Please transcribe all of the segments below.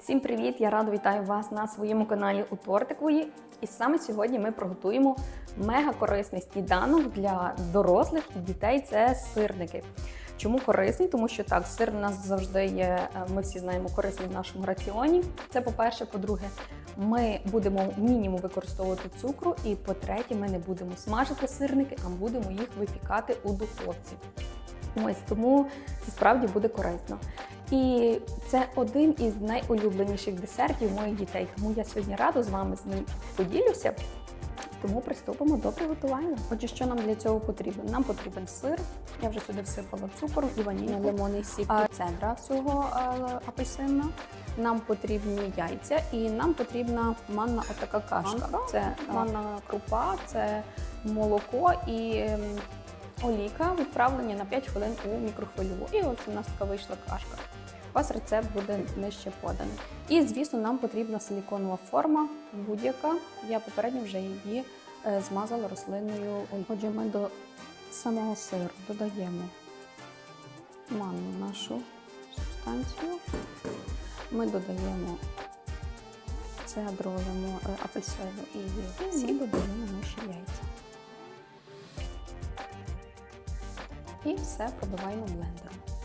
Всім привіт! Я рада вітаю вас на своєму каналі у Тортикові. І саме сьогодні ми приготуємо мега корисний сніданок для дорослих і дітей. Це сирники. Чому корисний? Тому що так, сир у нас завжди є, е, ми всі знаємо, корисний в нашому раціоні. Це по-перше, по-друге, ми будемо мінімум використовувати цукру. І по-третє, ми не будемо смажити сирники, а будемо їх випікати у духовці. Ось тому це справді буде корисно. І це один із найулюбленіших десертів моїх дітей. Тому я сьогодні радо з вами з ним поділюся. Тому приступимо до приготування. Отже, що нам для цього потрібно? Нам потрібен сир. Я вже сюди всипала цукор і ванільний лимонний сік, а цедра всього апельсина. Нам потрібні яйця і нам потрібна манна отака кашка. Це манна крупа, це молоко і олійка відправлені на 5 хвилин у мікрохвильову. І ось у нас така вийшла кашка. У вас рецепт буде нижче поданий. І, звісно, нам потрібна силіконова форма, будь-яка. Я попередньо вже її е, змазала рослинною. Отже, ми до самого сиру додаємо манну нашу субстанцію. Ми додаємо цедровому е, апельсину і всі додаємо наші яйця. І все пробиваємо блендером.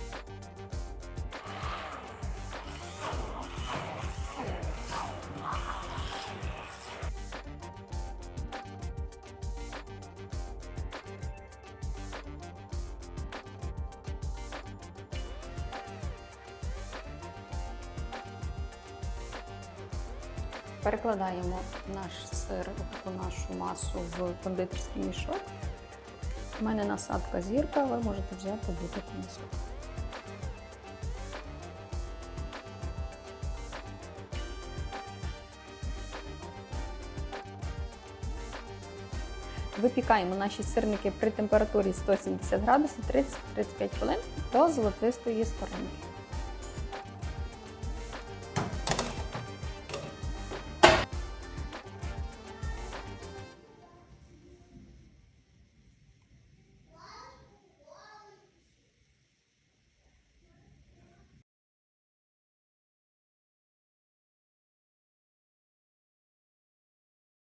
Перекладаємо наш сир, таку нашу масу в кондитерський мішок. У мене насадка зірка, ви можете взяти будь-яку насадку. Випікаємо наші сирники при температурі 170 градусів 30-35 хвилин до золотистої скоринки.